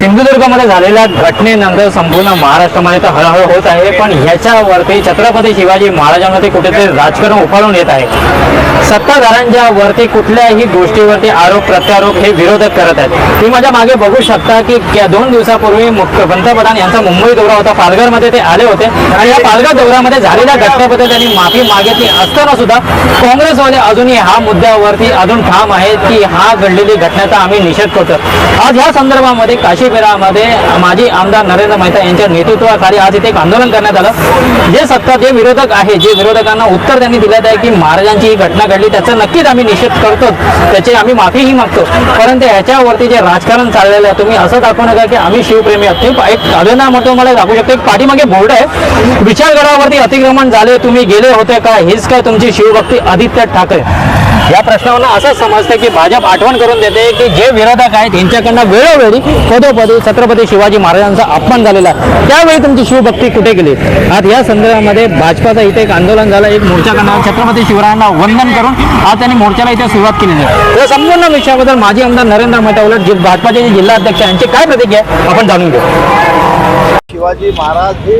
सिंधुदुर्गमध्ये झालेल्या घटनेनंतर संपूर्ण महाराष्ट्रामध्ये तर हळहळ होत आहे. पण ह्याच्यावरती छत्रपती शिवाजी महाराजांवरती कुठेतरी राजकारण उफाळून येत आहे. सत्ताधाऱ्यांच्या वरती कुठल्याही गोष्टीवरती आरोप प्रत्यारोप हे विरोधक करत आहेत. तुम्ही माझ्या मागे बघू शकता की दोन दिवसापूर्वी पंतप्रधान यांचा मुंबई दौरा होता. पालघरमध्ये ते आले होते. आणि या पालघर दौऱ्यामध्ये झालेल्या घटनेबद्दल त्यांनी माफी मागितली असताना सुद्धा काँग्रेसवाले अजूनही हा मुद्द्यावरती अजून ठाम आहेत की हा घडलेली घटनेचा आम्ही निषेध करतो आज या संदर्भामध्ये काशीपेरामध्ये माजी आमदार नरेंद्र मेहता यांच्या नेतृत्वाखाली आज इथे एक आंदोलन करण्यात आलं. जे सत्ता जे विरोधक आहे जे विरोधकांना उत्तर त्यांनी दिलं आहे की महाराजांची ही घटना घडली त्याचा नक्कीच आम्ही निषेध करतो. त्याची आम्ही माफीही मागतो. परंतु ह्याच्यावरती जे राजकारण चाललेलं आहे तुम्ही असं दाखवू नका की आम्ही शिवप्रेमी आहोत. तुम्ही एक अभिनय म्हणतो मला दाखवू शकतो. एक पाठीमागे बोर्ड आहे. विचारगडावरती अतिक्रमण झाले तुम्ही गेले होते का? हेच काय तुमची शिवभक्ती आदित्य ठाकरे? या प्रश्नावरनं असं समजतं की भाजप आठवण करून देते की जे विरोधक आहेत यांच्याकडनं वेळोवेळी पदोपदी छत्रपती शिवाजी महाराजांचा अपमान झालेला आहे. त्यावेळी तुमची शिवभक्ती कुठे गेली? आज या संदर्भामध्ये भाजपाचं इथे एक आंदोलन झालं एक मोर्चा करणार छत्रपती शिवरायांना वंदन करून आज त्यांनी मोर्चाला इथे सुरुवात केली आहे. या संपूर्ण विषयाबद्दल माजी आमदार नरेंद्र मेहता उलट जे भाजपाचे जे जिल्हाध्यक्ष यांचे यांची काय प्रतिक्रिया आहे? आपण जाणून घेऊ. शिवाजी महाराज हे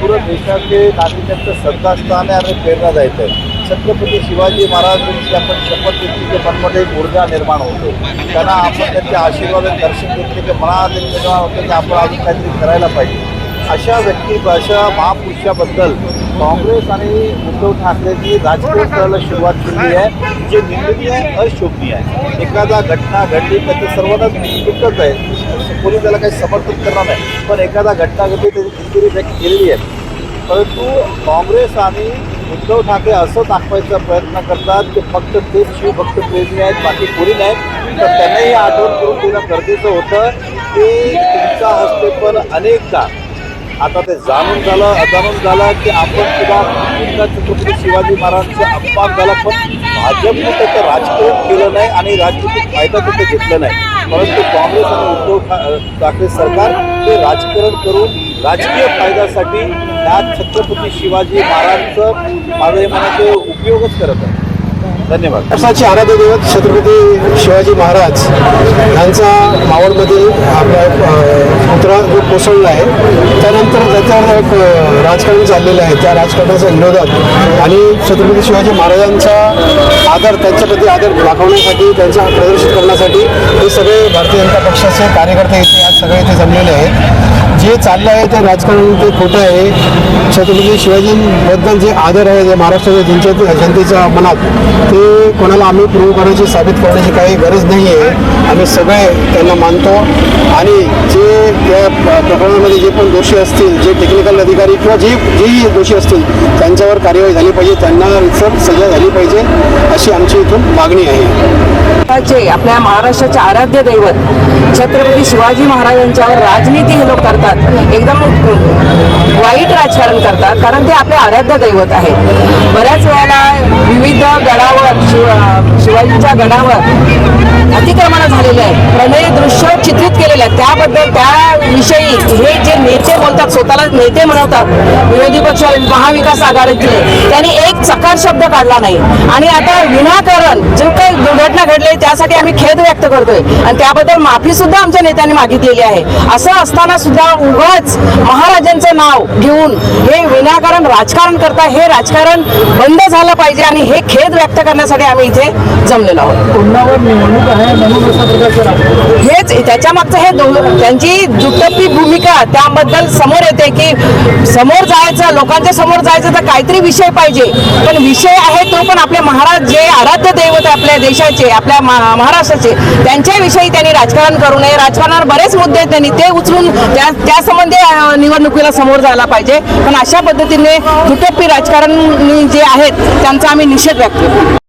पूर्ण देशाचे नागरिकांचं श्रद्धास्थान आहे आणि प्रेरणादायक आहे. छत्रपती शिवाजी महाराजांची आपण शपथ घेतली की मनमध्ये एक ऊर्जा निर्माण होतो. त्यांना आपण त्यांचे आशीर्वाद दर्शन घेतले की मनात एक निर्माण होतं की आपण आज काहीतरी करायला पाहिजे. अशा व्यक्ती अशा महापुरुषाबद्दल काँग्रेस आणि उद्धव ठाकरेंनी राजकीय करायला सुरुवात केली आहे. जे निंदनीय आहे अशोभनीय आहे. एखादा घटना घडली तर ते सर्वांनाच निंदितच आहे. कोणी त्याला काही समर्थन करणार नाही. पण एखादा घटना घडली त्याची दिलगिरी व्यक्त केलेली आहे. परंतु काँग्रेस आणि उद्धव ठाकरे असं दाखवायचा प्रयत्न करतात की फक्त तेच शिवभक्त प्रेमी आहेत बाकी कोणी नाहीत तर त्यांनाही आठवण करून देणं गरजेचं होतं की तुमच्या हस्ते पण अनेकदा आता ते जाणून झालं अजाणून झालं की आपण सुद्धा छत्रपती शिवाजी महाराजांचा अपमान झाला पण भाजपने त्याचं राजकारण केलं नाही आणि राजकीय फायदा तिथे घेतला नाही. परंतु काँग्रेस आणि उद्धव ठाकरे सरकार ते राजकारण करून राजकीय फायद्यासाठी या छत्रपती शिवाजी महाराजांचं मावळे हे उपयोगच करत आहे. धन्यवाद. महाराष्ट्राचे आराध्य दैवत छत्रपती शिवाजी महाराज यांचा मावळमधील आपला अ, पुतळा जो कोसळला आहे त्यानंतर त्याच्यावर एक राजकारण चाललेलं आहे. त्या राजकारणाच्या विरोधात आणि छत्रपती शिवाजी महाराजांचा आदर त्यांच्याप्रती आदर दाखवण्यासाठी त्यांचा प्रदर्शित करण्यासाठी हे सगळे भारतीय जनता पक्षाचे कार्यकर्ते इथे आज सगळे इथे जमलेले आहेत. जे चाललं आहे ते राजकारण ते खोटं आहे. छत्रपती शिवाजींबद्दल जे आदर आहे जे महाराष्ट्राच्या जनते जनतेच्या मनात ते कोणाला आम्ही प्रूव्ह करायची साबित करण्याची काही गरज नाही आहे आम्ही सगळे त्यांना मानतो. आणि जे त्या प्रकरणामध्ये जे पण दोषी असतील जे टेक्निकल अधिकारी किंवा जे जेही दोषी असतील त्यांच्यावर कार्यवाही झाली पाहिजे. त्यांना रितसर सजा झाली पाहिजे अशी आमची इथून मागणी आहे. चे आपल्या महाराष्ट्राचे आराध्य दैवत छत्रपती शिवाजी महाराजांच्यावर राजनीती हे लोक करतात. एकदम वाईट करतात कारण ते आपले आराध्य दैवत आहे बऱ्याच वेळेला विविध गडावर शिवाजीच्या गडावर अतिक्रमण झालेले आहे प्रणय दृश्य चित्रित केलेले आहेत त्याबद्दल त्याविषयी हे जे बोलतात स्वतःला नेते म्हणवतात विरोधी पक्ष महाविकास आघाडीतले. त्यांनी एक चकार शब्द काढला नाही. आणि आता विनाकारण जो काही दुर्घटना घडली त्यासाठी आम्ही खेद व्यक्त करतोय. आणि त्याबद्दल माफी सुद्धा आमच्या नेत्यांनी मागितलेली आहे. असं असताना सुद्धा उगाच महाराजांचं नाव घेऊन हे विनाकारण राजकारण करता हे राजकारण बंद झालं पाहिजे आणि हे खेद व्यक्त करण्यासाठी आम्ही इथे जमलेलो आहोत. हेच त्याच्या मागचं हे त्यांची दुटप्पी भूमिका त्याबद्दल समोर येते की समोर जायचं लोकांच्या समोर जायचं तर काहीतरी विषय पाहिजे. पण विषय आहे तो पण आपले महाराज जे आराध्य दैवत आपल्या देशाचे आपल्या महाराष्ट्राचे त्यांच्याविषयी त्यांनी राजकारण करू नये. राजकारणावर बरेच मुद्दे त्यांनी. ते उचलून त्या त्यासंबंधी निवडणुकीला समोर जायला पाहिजे. पण अशा पद्धतीने दुटप्पी राजकारण जे आहेत त्यांचा आम्ही निषेध व्यक्त करतो.